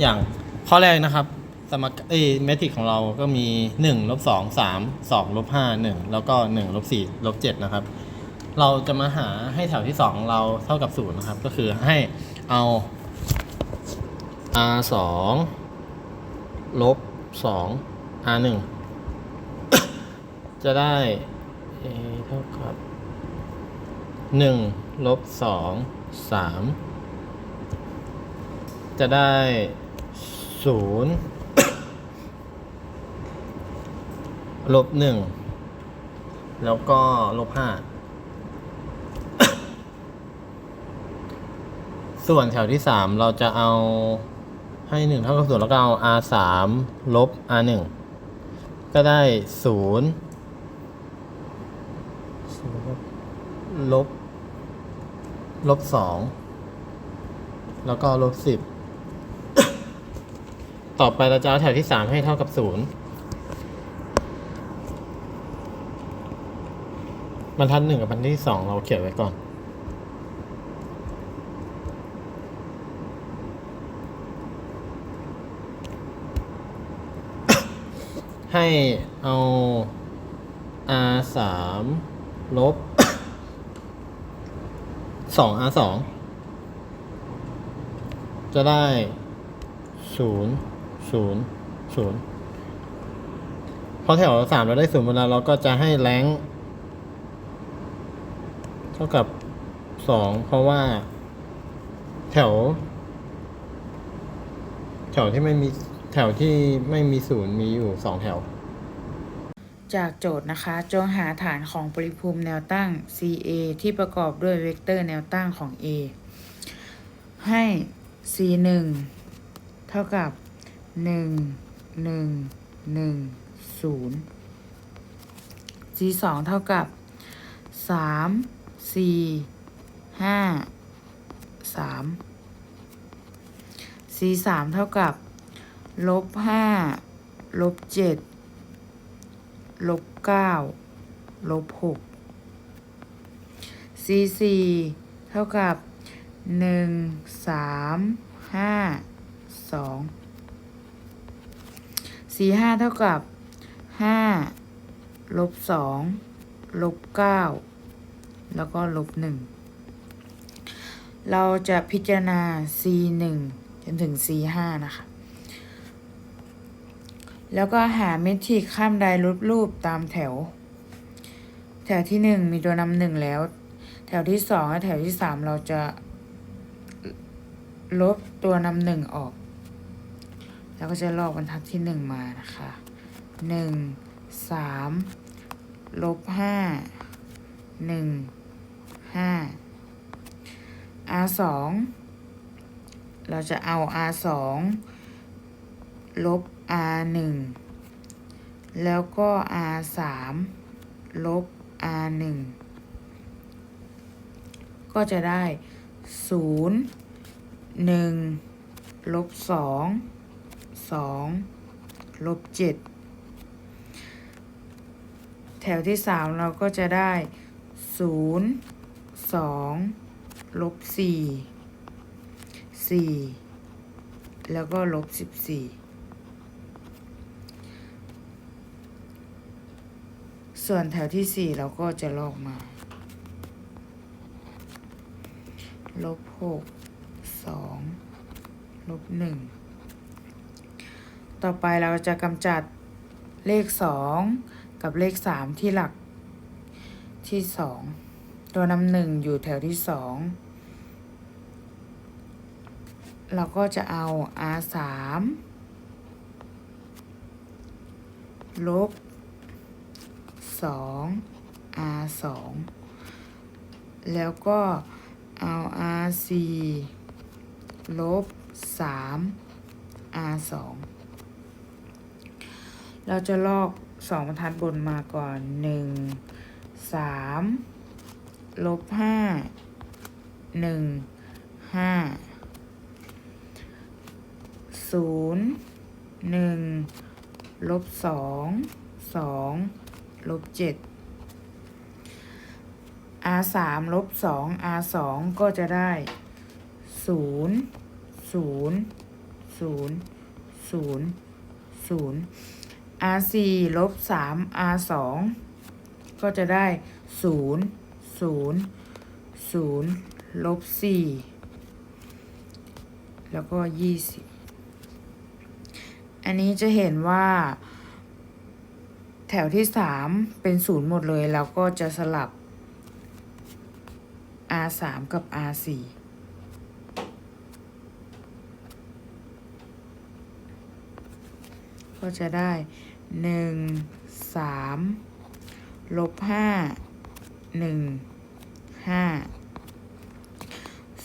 อย่างข้อแรกนะครับ สมการเอยเมทริกของเราก็มี1ลบ2 3 2ลบ5 1 แล้วก็1ลบ4ลบ7นะครับ เราจะมาหาให้แถวที่2ของเราเท่ากับ0นะครับ ก็คือให้เอา r 2ลบ2 r 1จะได้ a เท่ากับ1ลบ2 3 จะได้ 0ลบ1แล้วก็ลบ5ส่วนแถวที่3เราจะเอาให้1เท่ากับ0แล้วก็เอา r 3ลบ r 1ก็ได้0ลบลบสองแล้วก็ลบสิบ ต่อไปเราจะเอาแถวที่สามให้เท่ากับศูนย์บรรทัดหนึ่งกับบรรทัดที่สองเราเขียนไว้ก่อน ให้เอา r สามลบสอง r สองจะได้ศูนย์ ศูนย์ศูนย์พอแถวสามเราได้ศูนย์เวลาเราก็จะให้แรงเท่ากับสองเพราะว่า แถว แถวที่ไม่มีแถวที่ไม่มีศูนย์มีอยู่สองแถว จากโจทย์นะคะ จงหาฐานของปริภูมิแนวตั้ง CA ที่ประกอบด้วยเวกเตอร์แนวตั้งของ A ให้ C 1 เท่ากับ 1 1 1 0 C 2เท่ากับ3 4 5 3 C 3เท่ากับลบ5ลบ7ลบเก้าลบหก c สี่เท่ากับหนึ่งสามห้าสอง c ห้าเท่ากับห้าลบสองลบเก้าแล้วก็ลบหนึ่งเราจะพิจารณา c หนึ่งจนถึง c ห้านะคะ แล้วก็หาเมทริกข้ามใดลบรูปตามแถว แถวที่หนึ่งมีตัวนำหนึ่งแล้ว แถวที่สองและแถวที่สามเราจะลบตัวนำหนึ่งออก แล้วก็จะลอกบรรทัดที่หนึ่งมานะคะหนึ่งสามลบห้าหนึ่งห้า r สองเราจะเอา r สองลบ r หนึ่งแล้วก็ r สามลบ r หนึ่งก็จะได้ศูนย์หนึ่งลบสอง สองลบเจ็ดแถวที่สามเราก็จะได้ศูนย์สองลบสี่สี่แล้วก็ลบสิบสี่ส่วนแถวที่สี่เราก็จะลอกมา ลบหกสองลบหนึ่ง ต่อไปเราจะกำจัดเลขสองกับเลขสามที่หลักที่สองตัวนำหนึ่งอยู่แถวที่สองเราก็จะเอา r สามลบสอง r สองแล้วก็เอา r สี่ลบสาม r สอง เราจะลอกสองบรรทัดบนมาก่อนหนึ่งสามลบห้าหนึ่งห้าศูนย์หนึ่งลบสองสองลบเจ็ด r สามลบสอง r สองก็จะได้ศูนย์ศูนย์ศูนย์ศูนย์ศูนย์ r สี่ลบสาม r สองก็จะได้ศูนย์ศูนย์ศูนย์ลบสี่แล้วก็ยี่สิบอันนี้จะเห็นว่า แถวที่สามเป็นศูนย์หมดเลยแล้วก็จะสลับ r สามกับ r สี่ ก็จะได้หนึ่งสามลบห้าหนึ่งห้า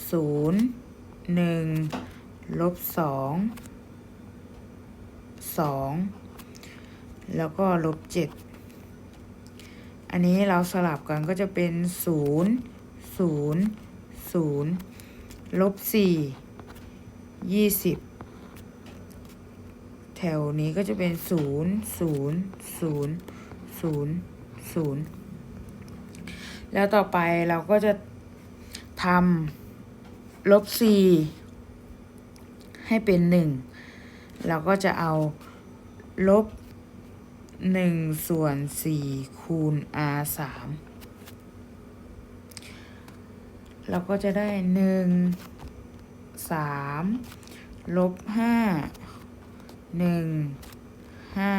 ศูนย์หนึ่งลบสองสองแล้วก็ลบเจ็ดอันนี้เราสลับกันก็จะเป็นศูนย์ศูนย์ศูนย์ลบสี่ยี่สิบ แถวนี้ก็จะเป็นศูนย์ศูนย์ศูนย์ศูนย์ศูนย์แล้วต่อไปเราก็จะทำลบสี่ให้เป็นหนึ่งเราก็จะเอาลบหนึ่งส่วนสี่คูณ r สามเราก็จะได้หนึ่งสามลบห้า หนึ่งห้า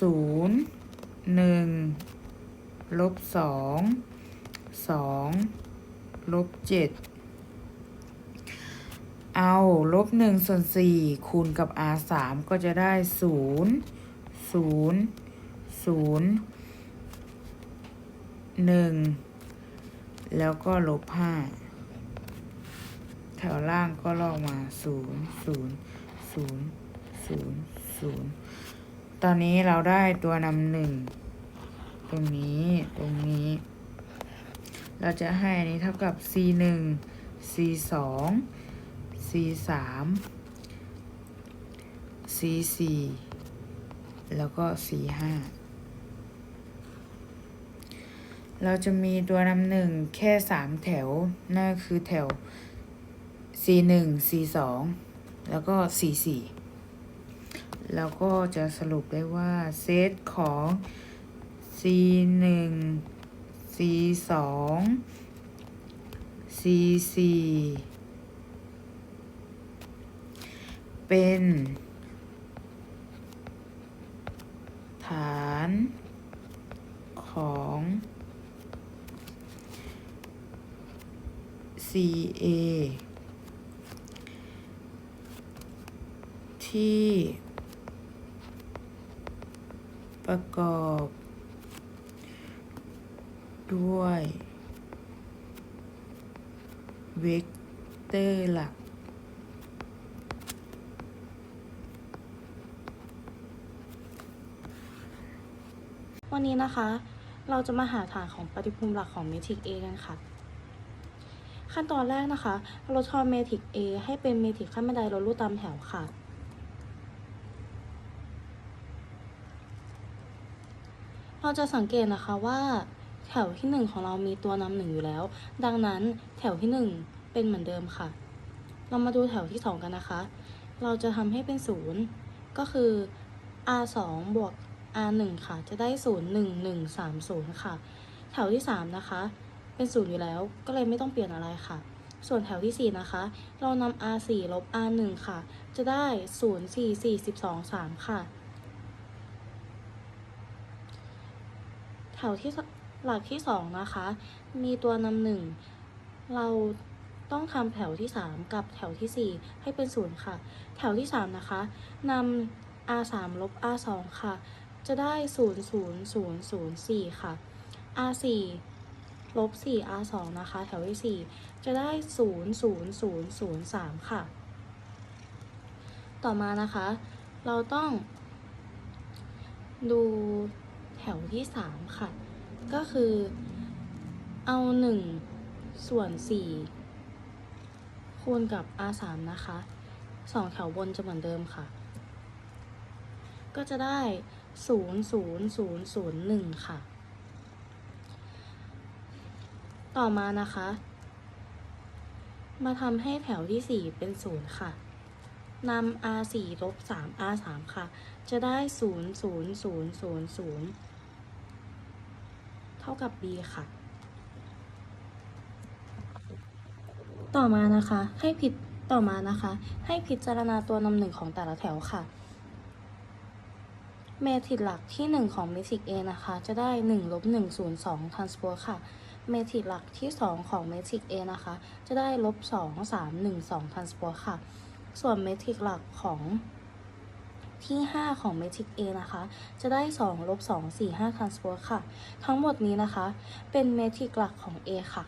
ศูนย์หนึ่งลบสองสองลบเจ็ดเอาลบหนึ่งส่วนสี่คูณกับ r สามก็จะได้ศูนย์ศูนย์ศูนย์หนึ่งแล้วก็ลบห้าแถวล่างก็ลอกมาศูนย์ศูนย์ ศูนย์ศูนย์ศูนย์ตอนนี้เราได้ตัวนำหนึ่งตรงนี้ตรงนี้ เราจะให้อันนี้เท่ากับ c หนึ่ง c สอง c สาม c สี่แล้วก็ c ห้าเราจะมีตัวนำหนึ่งแค่สามแถว นั่นคือแถว c หนึ่ง c สอง แล้วก็ c สี่แล้วก็จะสรุปได้ว่า เซตของ c หนึ่ง c สอง c สี่เป็น ฐานของ CA ที่ ประกอบ ด้วย เวกเตอร์หลัก วันนี้นะคะ เราจะมาหาฐานของปฏิภูมิหลักของเมทริก A กันค่ะขั้นตอนแรกนะคะ เราทำเมทริก A ให้เป็นเมทริกขั้นบันไดลดรูปตามแถวค่ะ เราจะสังเกตนะคะว่า แถวที่ 1 ของเรามีตัวนำหนึ่งอยู่แล้ว ดังนั้นแถวที่ 1 เป็นเหมือนเดิมค่ะ เรามาดูแถวที่ 2 กันนะคะ เราจะทำให้เป็น 0 ก็คือ r 2บวก r 1ค่ะ จะได้ 0 1 1 3 0 ค่ะ แถวที่ 3 นะคะ เป็น 0 อยู่แล้ว ก็เลยไม่ต้องเปลี่ยนอะไรค่ะ ส่วนแถวที่ 4 นะคะ เรานำ r 4ลบ r 1ค่ะ จะได้ 0 4 4 12 3 ค่ะ แถวที่หลักที่2นะคะ มีตัวนำหนึ่งเราต้องทำแถวที่ 3 กับแถวทีสี่4 ให้เป็น0ค่ะ แถวที่ 3 นะคะนำ r 3ลบ r 2ค่ะ จะได้ 0 0 0 0 4 ค่ะ r 4ลบ 4 r 2นะคะ แถวที่ 4 จะได้ 0 0 0 0 3 ค่ะ ต่อมานะคะ เราต้องดู แถวที่ 3 ค่ะ ก็คือเอา 1 ส่วน 4 คูณกับ r 3 นะคะสองแถวบนจะเหมือนเดิมค่ะ ก็จะได้ 0 0 0 0 1 ค่ะ ต่อมานะคะ มาทำให้แถวที่ 4 เป็น 0 ค่ะ นำ r 4ลบ3 r 3ค่ะ จะได้ 0 0 0 0 0 เท่ากับ b ค่ะ ต่อมานะคะ ให้ผิดต่อมานะคะ ให้พิจารณาตัวนำหนึ่งของแต่ละแถวค่ะเมทริกหลักที่ 1 ของเมทริก A นะคะ จะได้1ลบ1 0 2 transpose ค่ะ เมทริกหลักที่ 2 ของเมทริก A นะคะ จะได้ลบ2 3 1 2 transpose ค่ะ ส่วนเมทริกหลักของที่ 5 ของเมทริก A นะคะ จะได้ 2 ลบ 2 4 5 transpose ค่ะ ทั้งหมดนี้นะคะ เป็นเมทริกหลักของ A ค่ะ